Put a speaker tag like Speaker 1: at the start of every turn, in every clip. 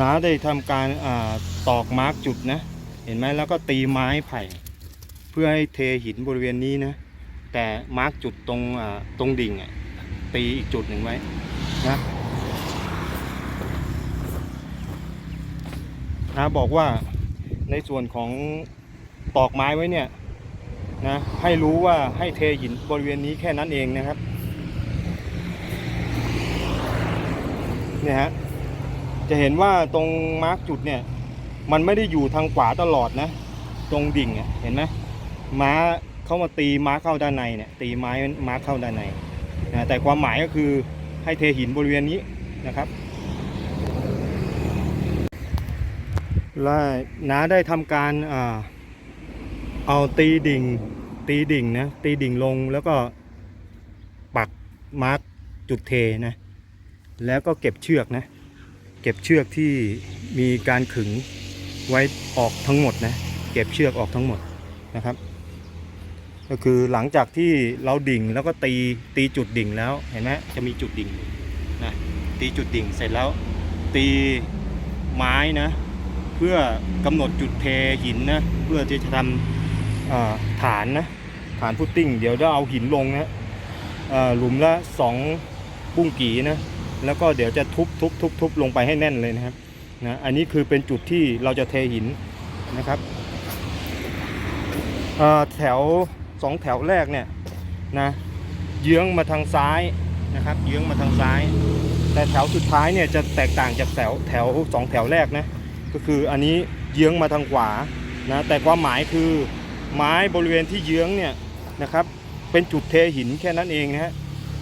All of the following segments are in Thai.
Speaker 1: น้าได้ทำการอตอกมาร์กจุดนะ เห็นไหมแล้วก็ตีไม้ไผ่ เพื่อให้เทหินบริเวณนี้นะ แต่มาร์กจุดตรงตรงดิ่งตีอีกจุดหนึ่งไว้นะนะบอกว่าในส่วนของตอกไม้ไว้เนี่ยนะให้รู้ว่าให้เทหินบริเวณนี้แค่นั้นเองนะครับเนี่ยฮะ จะเห็นว่าตรงมาร์กจุดเนี่ย มันไม่ได้อยู่ทางขวาตลอดนะ ตรงดิ่งอะเห็นไหมม้าเข้ามาตีม้าเข้าด้านในเนี่ย ตีไม้ม้าเข้าด้านในนะแต่ความหมายก็คือให้เทหินบริเวณนี้นะครับและน้าได้ทำการอ่าเอาตีดิ่ง ตีดิ่งนะตีดิ่งลงแล้วก็ปักมาร์กจุดเทนะ แล้วก็เก็บเชือกนะ เก็บเชือกที่มีการขึงไว้ออกทั้งหมดนะเก็บเชือกออกทั้งหมดนะครับ ก็คือหลังจากที่เราดิ่งแล้วก็ตีตีจุดดิ่งแล้วเห็นไหมจะมีจุดดิ่งนะตีจุดดิ่งเสร็จแล้ว ตีไม้นะเพื่อกำหนดจุดเทหินนะเพื่อที่จะทำฐานนะฐานพุตติ้ง เดี๋ยวจะเอาหินลงนะหลุมละสองปุ้งกีนะ แล้วก็เดี๋ยวจะทุบทุบทุบทุบลงไปให้แน่นเลยนะครับนะอันนี้คือเป็นจุดที่เราจะเทหินนะครับแถวสองแถวแรกเนี่ยนะเยื้องมาทางซ้ายนะครับเยื้องมาทางซ้าย แต่แถวสุดท้ายเนี่ยจะแตกต่างจากแถวแถวสองแถวแรกนะก็คืออันนี้เยื้องมาทางขวานะแต่ความหมายคือไม้บริเวณที่เยื้องเนี่ยนะครับเป็นจุดเทหินแค่นั้นเองนะฮะ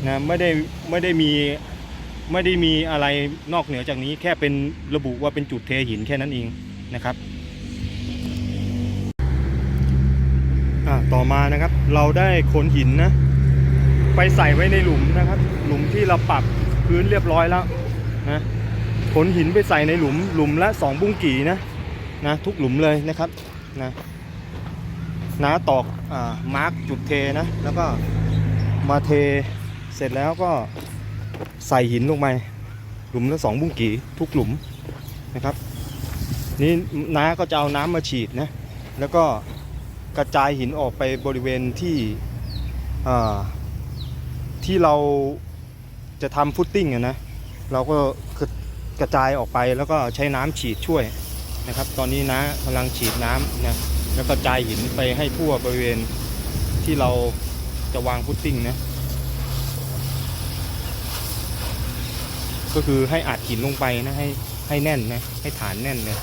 Speaker 1: นะไม่ได้ไม่ได้มี ไม่ได้มีอะไรนอกเหนือจากนี้แค่เป็นระบุว่าเป็นจุดเทหินแค่นั้นเองนะครับต่อมานะครับเราได้ขนหินนะ ไปใส่ไว้ในหลุมนะครับ หลุมที่เราปรับพื้นเรียบร้อยแล้วนะขนหินไปใส่ในหลุม หลุมละสองบุ้งกี่นะนะทุกหลุมเลยนะครับนะน้าตอกอามาร์กจุดเทนะ แล้วก็มาเทเสร็จแล้วก็ ใส่หินลงไปหลุมละสองบุ้งกีทุกหลุมนะครับ นี่น้าก็จะเอาน้ำมาฉีดนะแล้วก็กระจายหินออกไปบริเวณที่ที่เราจะทำฟุตติ้งนะเราก็กระจายออกไปแล้วก็ใช้น้ำฉีดช่วยนะครับ ตอนนี้นะกำลังฉีดน้ำนะแล้วกระจายหินไปให้ทั่วบริเวณที่เราจะวางฟุตติ้งนะ ก็คือให้อัดหินลงไปนะให้ให้แน่นนะให้ฐานแน่นเลย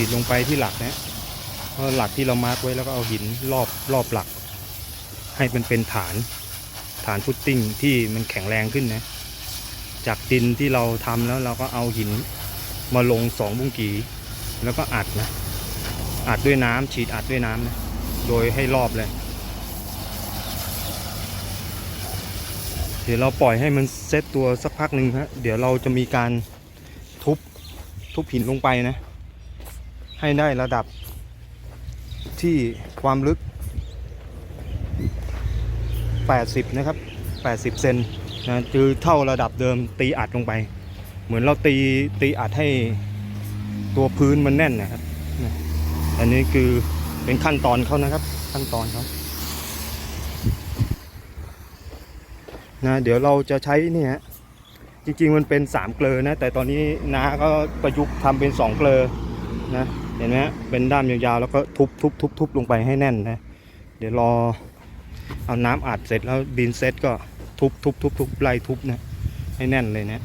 Speaker 1: ฉีดลงไปที่หลักนะเพราะหลักที่เรามาร์กไว้แล้วก็เอาหินรอบรอบหลัก ให้มันเป็นฐานฐานฟุตติ้งที่มันแข็งแรงขึ้นนะ จากดินที่เราทำแล้วเราก็เอาหินมาลงสองบุ้งกีแล้วก็อัดนะ อัดด้วยน้ำฉีดอัดด้วยน้ำนะ โดยให้รอบเลย เดี๋ยวเราปล่อยให้มันเซตตัวสักพักหนึ่งฮะ เดี๋ยวเราจะมีการทุบทุบหินลงไปนะ ให้ได้ระดับที่ความลึก 80 นะครับ 80 เซนนะคือเท่าระดับเดิมตีอัดลงไป เหมือนเราตีตีอัดให้ตัวพื้นมันแน่นนะครับ อันนี้คือเป็นขั้นตอนเขานะครับ ขั้นตอนเขานะเดี๋ยวเราจะใช้นี่ฮะจริงๆมันเป็น3เกลอนะแต่ตอนนี้น้าก็ประยุกต์ทำเป็น2เกลอนะ เห็นไหมเป็นด้ามยาวๆแล้วก็ทุบทุบทุบทุบลงไปให้แน่นนะ เดี๋ยวรอเอาน้ำอัดเสร็จแล้วบินเซตก็ทุบทุบทุบทุบไล่ทุบนะให้แน่นเลยนะ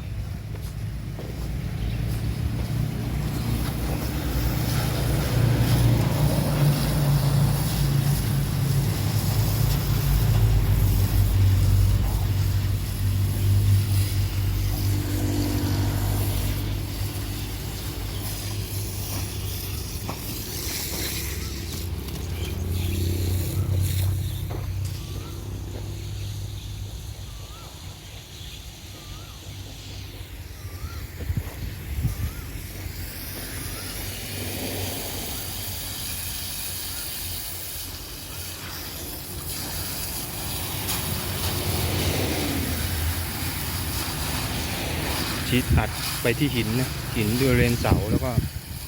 Speaker 1: ชีดอัดไปที่หินนะหินบริเวณเสาแล้วก็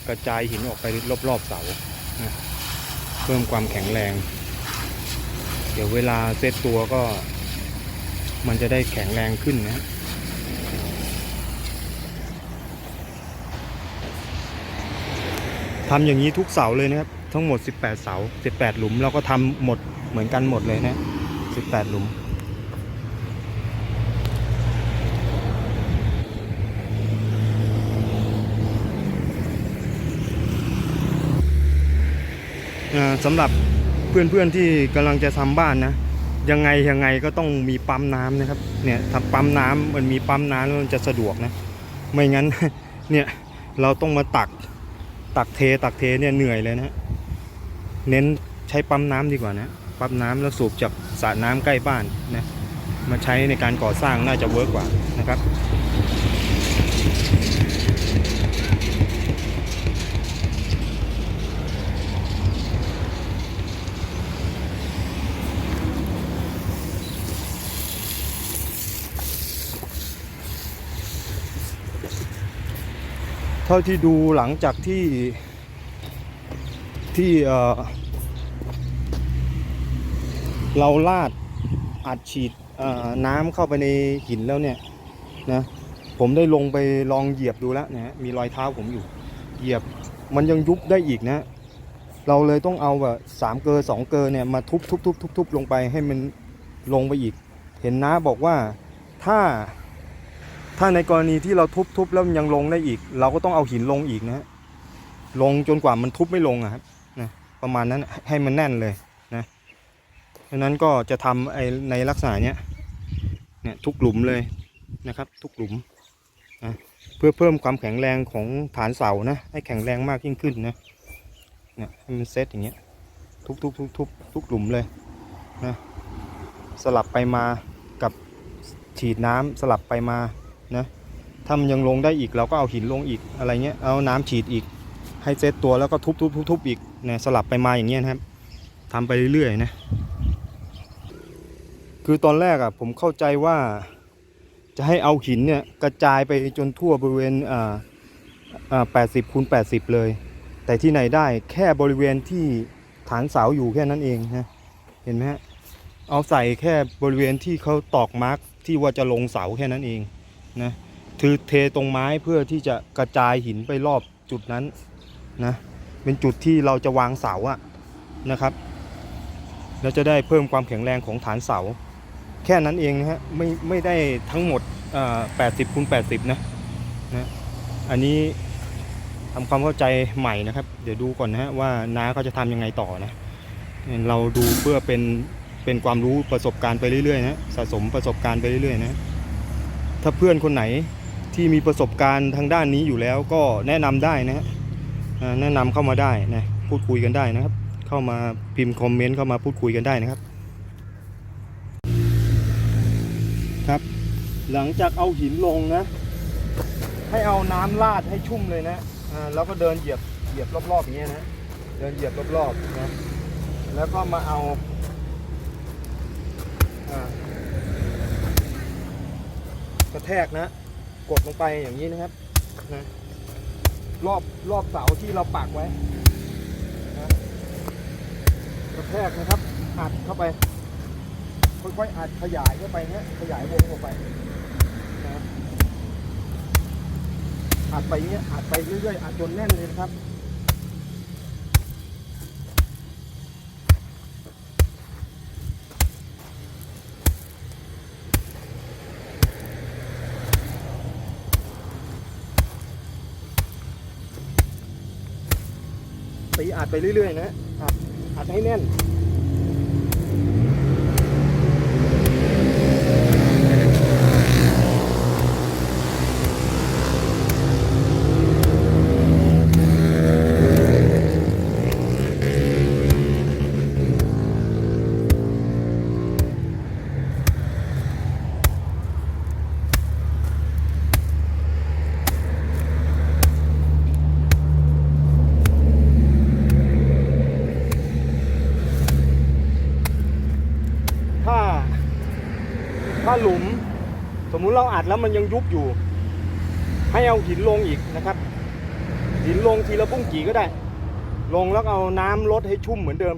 Speaker 1: กระจายหินออกไปรอบๆเสานะเพิ่มความแข็งแรง เดี๋ยวเวลาเซตตัวก็ มันจะได้แข็งแรงขึ้นนะทำอย่างนี้ทุกเสาเลยนะครับ ทั้งหมด 18 เสา 18 หลุมเราก็ทำหมดเหมือนกันหมดเลยนะ 18 หลุม สำหรับเพื่อนๆที่กำลังจะทำบ้านนะ ยังไงยังไงก็ต้องมีปั๊มน้ำนะครับ เนี่ยถ้าปั๊มน้ำมันมีปั๊มน้ำแล้วมันจะสะดวกนะ ไม่งั้นเนี่ยเราต้องมาตักตักเทตักเทเนี่ยเหนื่อยเลยนะ เน้นใช้ปั๊มน้ำดีกว่านะ ปั๊มน้ำแล้วสูบจากสระน้ำใกล้บ้านนะ มาใช้ในการก่อสร้างน่าจะเวิร์กกว่านะครับ ท่าที่ดูหลังจากที่ที่เราลาดอัดฉีดน้ำเข้าไปในหินแล้วเนี่ยนะผมได้ลงไปลองเหยียบดูแล้วนะฮะมีรอยเท้าผมอยู่ เหยียบมันยังยุบได้อีกนะ เราเลยต้องเอาแบบสามเกลอสองเกลอเนี่ยมาทุบทุบทุบทุบทุบลงไปให้มันลงไปอีก เห็นน้าบอกว่าถ้า ถ้าในกรณีที่เราทุบๆแล้วมันยังลงได้อีก เราก็ต้องเอาหินลงอีกนะฮะลงจนกว่ามันทุบไม่ลงอะครับนะประมาณนั้นให้มันแน่นเลยนะดังนั้นก็จะทำไอในลักษณะเนี้ยเนี่ยทุกหลุมเลยนะครับ ทุกหลุมนะเพื่อเพิ่มความแข็งแรงของฐานเสานะ ให้แข็งแรงมากยิ่งขึ้นนะเนี่ยให้มันเซตอย่างเงี้ยทุกทุกทุกทุกทุกหลุมเลยนะสลับไปมากับฉีดน้ำสลับไปมา นะถ้ามันยังลงได้อีกเราก็เอาหินลงอีกอะไรเงี้ยเอาน้ำฉีดอีก ให้เซตตัวแล้วก็ทุบทุบทุบทุบอีกนะสลับไปมาอย่างเงี้ยนะครับทำไปเรื่อยๆนะ คือตอนแรกอะผมเข้าใจว่าจะให้เอาหินเนี่ยกระจายไปจนทั่วบริเวณอ่าอ่าแปดสิบคูณแปดสิบเลย แต่ที่ไหนได้แค่บริเวณที่ฐานเสาอยู่แค่นั้นเองนะเห็นไหมฮะเอาใส่แค่บริเวณที่เขาตอกมาร์กที่ว่าจะลงเสาแค่นั้นเอง นะคือเทตรงไม้เพื่อที่จะกระจายหินไปรอบจุดนั้นนะเป็นจุดที่เราจะวางเสาอะนะครับแล้วจะได้เพิ่มความแข็งแรงของฐานเสา แค่นั้นเองนะฮะไม่ไม่ได้ทั้งหมดอ่า80คูณ80นะนะอันนี้ทำความเข้าใจใหม่นะครับ เดี๋ยวดูก่อนนะฮะว่าน้าเขาจะทำยังไงต่อนะเราดูเพื่อเป็นเป็นความรู้ประสบการณ์ไปเรื่อยๆนะสะสมประสบการณ์ไปเรื่อยๆนะ ถ้าเพื่อนคนไหนที่มีประสบการณ์ทางด้านนี้อยู่แล้วก็แนะนำได้นะฮะแนะนำเข้ามาได้นะพูดคุยกันได้นะครับ เข้ามาพิมพ์คอมเมนต์เข้ามาพูดคุยกันได้นะครับ ครับ หลังจากเอาหินลงนะ ให้เอาน้ำราดให้ชุ่มเลยนะอ่าแล้วก็เดินเหยียบเหยียบรอบๆอย่างเงี้ยนะเดินเหยียบรอบๆนะแล้วก็มาเอาอ่า กระแทกนะ กดลงไปอย่างนี้นะครับนะรอบรอบเสาที่เราปักไว้นะกระแทกนะครับ อัดเข้าไป ค่อยๆอัดขยายเข้าไปนะขยายวงออกไปนะอัดไปเงี้ยอัดไปเรื่อยๆอัดจนแน่นเลยนะครับ อัดไปเรื่อยๆนะอัดอัดให้แน่น ถ้า ถ้าหลุม สมมุติ เราอัดแล้วมันยังยุบอยู่ ให้เอาหินลงอีกนะครับ หินลงทีละปุ้งกี่ก็ได้ ลงแล้วเอาน้ำลดให้ชุ่มเหมือนเดิม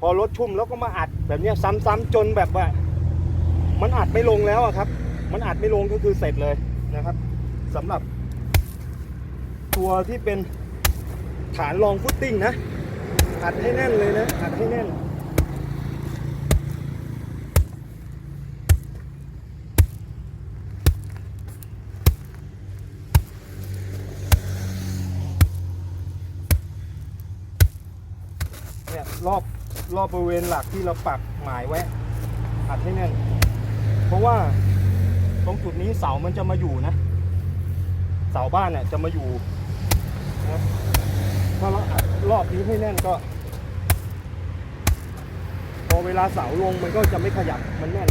Speaker 1: พอลดชุ่มแล้วก็มาอัดแบบนี้ซ้ำๆจนแบบว่า มันอัดไม่ลงแล้วครับ มันอัดไม่ลงก็คือเสร็จเลยนะครับสำหรับ ตัวที่เป็นฐานรองฟุตติ้งนะอัดให้แน่นเลยนะอัดให้แน่น รอบรอบบริเวณหลักที่เราปักหมายไว้อัดให้แน่น เพราะว่าตรงจุดนี้เสามันจะมาอยู่นะ เสาบ้านเนี่ยจะมาอยู่นะถ้าเราอัดรอบนี้ให้แน่นก็ พอเวลาเสาลงมันก็จะไม่ขยับมันแน่น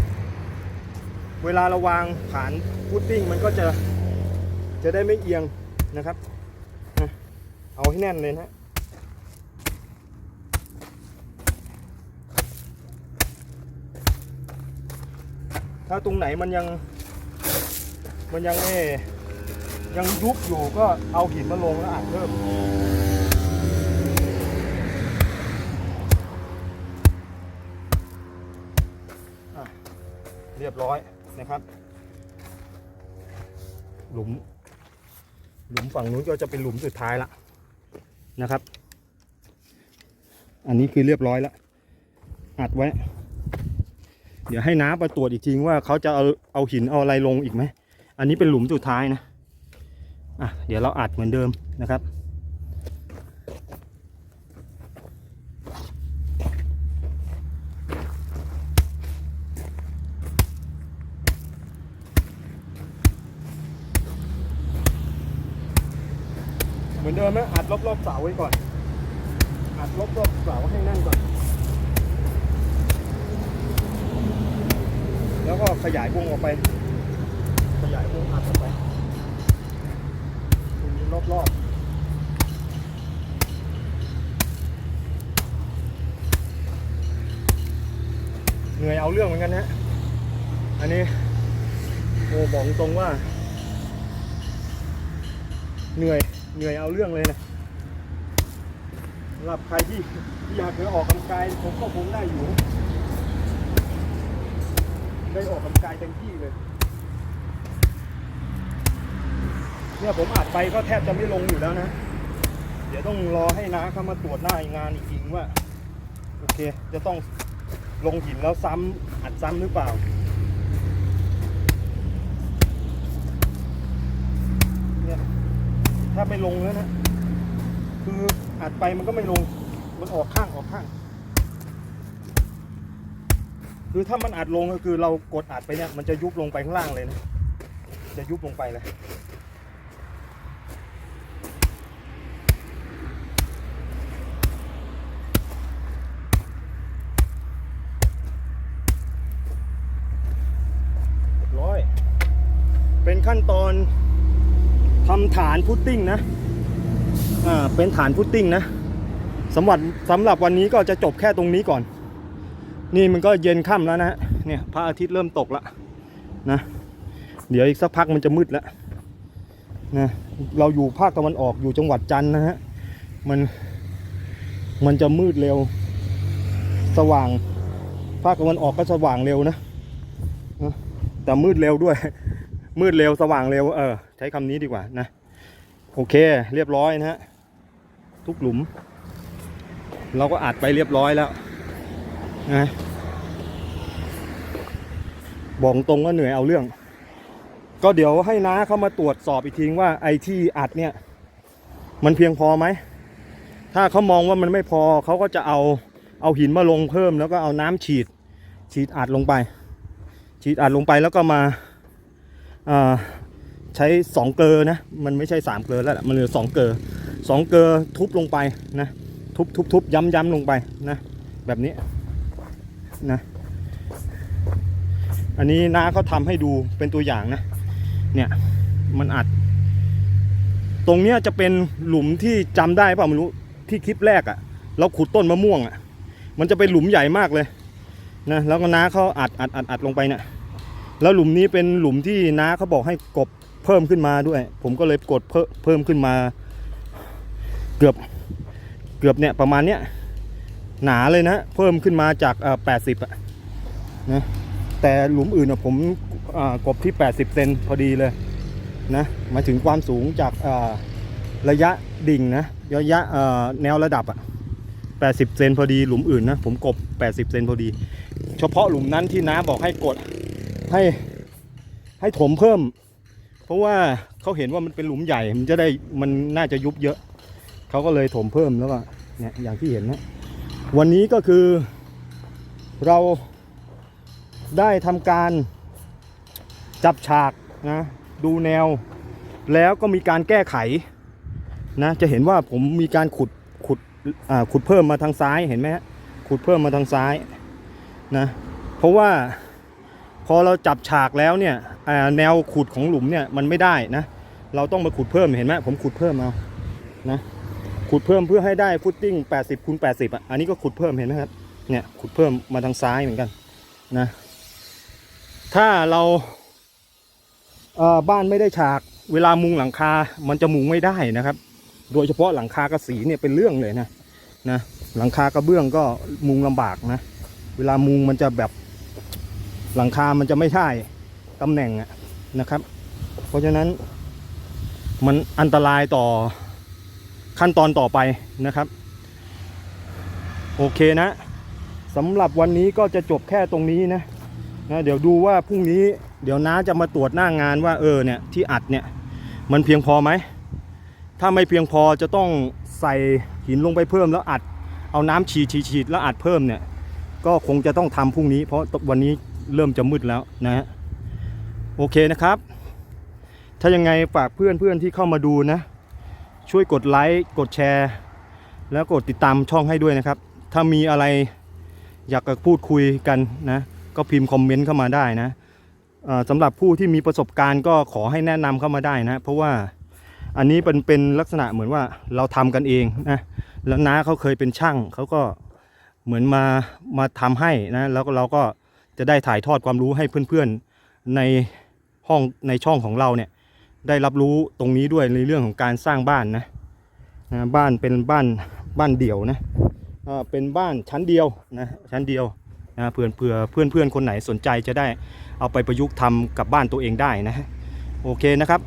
Speaker 1: เวลาเราวางฐานพุตติ้งมันก็จะจะได้ไม่เอียงนะครับ เอาให้แน่นเลยนะ ถ้าตรงไหนมันยัง มันยังเอยังยุบอยู่ก็เอาหินมาลงแล้วอัดเพิ่มเรียบร้อยนะครับ หลุม หลุมฝั่งนู้นก็จะเป็นหลุมสุดท้ายละนะครับ อันนี้คือเรียบร้อยแล้วอัดไว้ เดี๋ยวให้น้าไปตรวจอีกทีว่าเขาจะเอาเอาหินเอาอะไรลงอีกไหม อันนี้เป็นหลุมสุดท้ายนะ อะเดี๋ยวเราอัดเหมือนเดิมนะครับ เหมือนเดิมนะอัดรอบๆเสาไว้ก่อน อัดรอบๆเสาให้แน่นก่อน แล้วก็ขยายวงออกไป ขยายวงอัดออกไปตรงนี้รอบๆเหนื่อยเอาเรื่องเหมือนกันนะอันนี้ โอ้บอกตรงว่า เหนื่อย เหนื่อยเอาเรื่องเลยนะสำหรับใครที่ที่อยากจะออกกำลังกายผมก็คงได้อยู่ ได้ออกกำลังกายเต็มที่เลย เนี่ยผมอัดไปก็แทบจะไม่ลงอยู่แล้วนะ เดี๋ยวต้องรอให้น้าเข้ามาตรวจหน้างานอีกทีว่า โอเค จะต้องลงหินแล้วซ้ำอัดซ้ำหรือเปล่าเนี่ยถ้าไม่ลงแล้วนะ คืออัดไปมันก็ไม่ลง มันออกข้างออกข้าง คือถ้ามันอัดลงก็คือเรากดอัดไปเนี่ยมันจะยุบลงไปข้างล่างเลยนะ จะยุบลงไปเลยเรียบร้อย เป็นขั้นตอนทำฐานพุตติ้งนะ อ่า เป็นฐานพุตติ้งนะสำหรับสำหรับวันนี้ก็จะจบแค่ตรงนี้ก่อน นี่มันก็เย็นค่ำแล้วนะฮะเนี่ยพระอาทิตย์เริ่มตกแล้วนะ เดี๋ยวอีกสักพักมันจะมืดแล้วนะเราอยู่ภาคตะวันออกอยู่จังหวัดจันทร์นะฮะมันมันจะมืดเร็ว สว่าง ภาคตะวันออกก็สว่างเร็วนะนะแต่มืดเร็วด้วย มืดเร็วสว่างเร็วเออใช้คำนี้ดีกว่านะ โอเค เรียบร้อยนะฮะทุกหลุม เราก็อัดไปเรียบร้อยแล้ว นะบอกตรงว่าเหนื่อยเอาเรื่อง ก็เดี๋ยวให้น้าเข้ามาตรวจสอบอีกทีว่าไอ้ที่อัดเนี่ย มันเพียงพอไหม ถ้าเขามองว่ามันไม่พอเขาก็จะเอาเอาหินมาลงเพิ่ม แล้วก็เอาน้ำฉีด ฉีดอัดลงไป ฉีดอัดลงไปแล้วก็มาใช้สองเกลอนะ มันไม่ใช่สามเกลอแล้วมันเหลือสองเกลอสองเกลอทุบลงไปนะ ทุบทุบทุบย้ำย้ำลงไปนะ แบบนี้ นะ อันนี้น้าเขาทำให้ดูเป็นตัวอย่างนะ เนี่ยมันอัด ตรงเนี้ยจะเป็นหลุมที่จำได้เปล่าไม่รู้ที่คลิปแรกอะ่ะ เราขุดต้นมะม่วงอะ่ะ มันจะเป็นหลุมใหญ่มากเลยนะแล้วก็น้าเขาอัดอัดอัดอัดลงไปเนี่ยแล้วหลุมนี้เป็นหลุมที่น้าเขาบอกให้กบเพิ่มขึ้นมาด้วย ผมก็เลยกดเพิ่มขึ้นมา เกือบเกือบเนี่ยประมาณเนี้ย หนาเลยนะ เพิ่มขึ้นมาจากแปดสิบนะแต่หลุมอื่นอะผมกบที่ 80 เซนพอดีเลยนะมาถึงความสูงจาการะยะดิ่งนะระยะแนวระดับอะ80 เซนพอดีหลุมอื่นนะผมกบ 80 เซนพอดี เฉพาะหลุมนั้นที่น้าบอกให้กดให้ให้ถมเพิ่ม เพราะว่าเขาเห็นว่ามันเป็นหลุมใหญ่มันจะได้มันน่าจะยุบเยอะ เขาก็เลยถมเพิ่มแล้วก็เนี่ยอย่างที่เห็นนะ วันนี้ก็คือเราได้ทำการจับฉากนะดูแนว แล้วก็มีการแก้ไขนะจะเห็นว่าผมมีการขุดขุดอ่าขุดเพิ่มมาทางซ้ายเห็นไหมฮะขุดเพิ่มมาทางซ้ายนะเพราะว่าพอเราจับฉากแล้วเนี่ยแนวขุดของหลุมเนี่ยมันไม่ได้นะเราต้องมาขุดเพิ่มเห็นไหมผมขุดเพิ่มเอานะ ขุดเพิ่มเพื่อให้ได้ฟุตติ้ง 80คูณ80อะ อันนี้ก็ขุดเพิ่มเห็นไหมครับ เนี่ยขุดเพิ่มมาทางซ้ายเหมือนกันนะ ถ้าเราเบ้านไม่ได้ฉาก เวลามุงหลังคา มันจะมุงไม่ได้นะครับ โดยเฉพาะหลังคากระสีเนี่ยเป็นเรื่องเลยนะนะ หลังคากระเบื้องก็มุงลำบากนะ เวลามุงมันจะแบบหลังคา มันจะไม่ใช่ตำแหน่งอะนะครับ เพราะฉะนั้นมันอันตรายต่อ ขั้นตอนต่อไปนะครับ โอเคนะสำหรับวันนี้ก็จะจบแค่ตรงนี้นะนะเดี๋ยวดูว่าพรุ่งนี้เดี๋ยวน้าจะมาตรวจหน้างานว่าเออเนี่ยที่อัดเนี่ยมันเพียงพอไหม ถ้าไม่เพียงพอจะต้องใส่หินลงไปเพิ่มแล้วอัด เอาน้ำฉีดฉีดฉีดแล้วอัดเพิ่มเนี่ย ก็คงจะต้องทำพรุ่งนี้ เพราะวันนี้เริ่มจะมืดแล้วนะฮะโอเคนะครับ ถ้ายังไงฝากเพื่อนเพื่อนที่เข้ามาดูนะ ช่วยกดไลค์กดแชร์ แล้วกดติดตามช่องให้ด้วยนะครับ ถ้ามีอะไรอยากจะพูดคุยกันนะ ก็พิมพ์คอมเมนต์เข้ามาได้นะสำหรับผู้ที่มีประสบการณ์ก็ขอให้แนะนำเข้ามาได้นะ เพราะว่าอันนี้เป็นเป็นลักษณะเหมือนว่าเราทำกันเองนะแล้วน้าเขาเคยเป็นช่างเขาก็เหมือนมามาทำให้นะแล้วเราก็จะได้ถ่ายทอดความรู้ให้เพื่อนๆในห้องในช่องของเราเนี่ย ได้รับรู้ตรงนี้ด้วยในเรื่องของการสร้างบ้านนะนะบ้านเป็นบ้านบ้านเดี่ยวนะเป็นบ้านชั้นเดียวนะชั้นเดียวนะเพื่อนเพื่อเพื่อนเพื่อนคนไหนสนใจจะได้เอาไปประยุกต์ทำกับบ้านตัวเองได้นะฮะโอเคนะครับ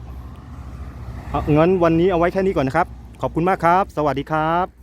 Speaker 1: เอางั้นวันนี้เอาไว้แค่นี้ก่อนนะครับ ขอบคุณมากครับ สวัสดีครับ